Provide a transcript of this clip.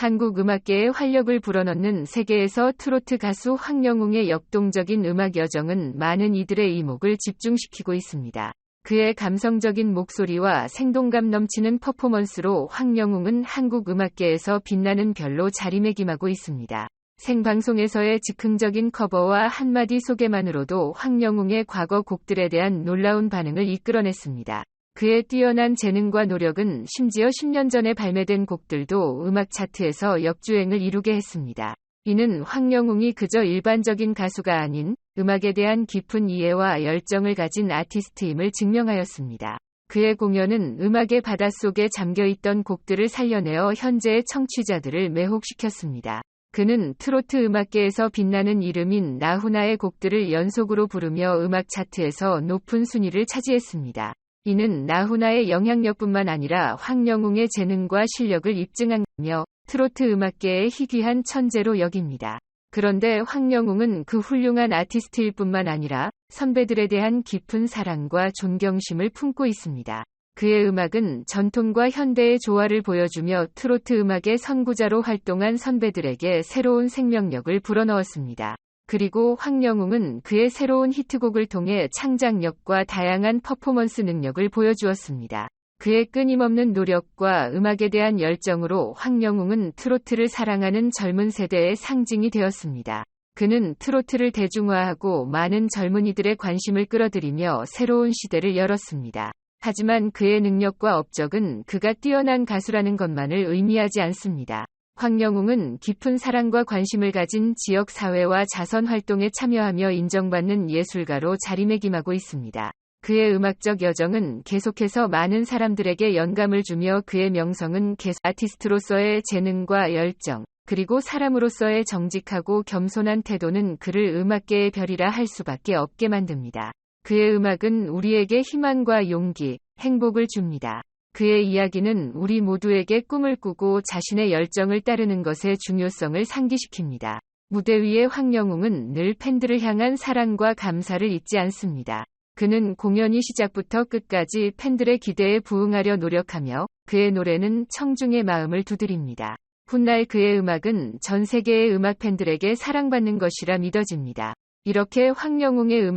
한국 음악계에 활력을 불어넣는 세계에서 트로트 가수 황영웅의 역동적인 음악 여정은 많은 이들의 이목을 집중시키고 있습니다. 그의 감성적인 목소리와 생동감 넘치는 퍼포먼스로 황영웅은 한국 음악계에서 빛나는 별로 자리매김하고 있습니다. 생방송에서의 즉흥적인 커버와 한마디 소개만으로도 황영웅의 과거 곡들에 대한 놀라운 반응을 이끌어냈습니다. 그의 뛰어난 재능과 노력은 심지어 10년 전에 발매된 곡들도 음악 차트에서 역주행을 이루게 했습니다. 이는 황영웅이 그저 일반적인 가수가 아닌 음악에 대한 깊은 이해와 열정을 가진 아티스트임을 증명하였습니다. 그의 공연은 음악의 바닷속에 잠겨있던 곡들을 살려내어 현재의 청취자들을 매혹시켰습니다. 그는 트로트 음악계에서 빛나는 이름인 나훈아의 곡들을 연속으로 부르며 음악 차트에서 높은 순위를 차지했습니다. 이는 나훈아의 영향력뿐만 아니라 황영웅의 재능과 실력을 입증하며 트로트 음악계의 희귀한 천재로 여깁니다. 그런데 황영웅은 그 훌륭한 아티스트일 뿐만 아니라 선배들에 대한 깊은 사랑과 존경심을 품고 있습니다. 그의 음악은 전통과 현대의 조화를 보여주며 트로트 음악의 선구자로 활동한 선배들에게 새로운 생명력을 불어넣었습니다. 그리고 황영웅은 그의 새로운 히트곡을 통해 창작력과 다양한 퍼포먼스 능력을 보여주었습니다. 그의 끊임없는 노력과 음악에 대한 열정으로 황영웅은 트로트를 사랑하는 젊은 세대의 상징이 되었습니다. 그는 트로트를 대중화하고 많은 젊은이들의 관심을 끌어들이며 새로운 시대를 열었습니다. 하지만 그의 능력과 업적은 그가 뛰어난 가수라는 것만을 의미하지 않습니다. 황영웅은 깊은 사랑과 관심을 가진 지역 사회와 자선 활동에 참여하며 인정받는 예술가로 자리매김하고 있습니다. 그의 음악적 여정은 계속해서 많은 사람들에게 영감을 주며 그의 명성은 계속 아티스트로서의 재능과 열정, 그리고 사람으로서의 정직하고 겸손한 태도는 그를 음악계의 별이라 할 수밖에 없게 만듭니다. 그의 음악은 우리에게 희망과 용기, 행복을 줍니다. 그의 이야기는 우리 모두에게 꿈을 꾸고 자신의 열정을 따르는 것의 중요성을 상기시킵니다. 무대 위의 황영웅은 늘 팬들을 향한 사랑과 감사를 잊지 않습니다. 그는 공연이 시작부터 끝까지 팬들의 기대에 부응하려 노력하며 그의 노래는 청중의 마음을 두드립니다. 훗날 그의 음악은 전 세계의 음악 팬들에게 사랑받는 것이라 믿어집니다. 이렇게 황영웅의 음악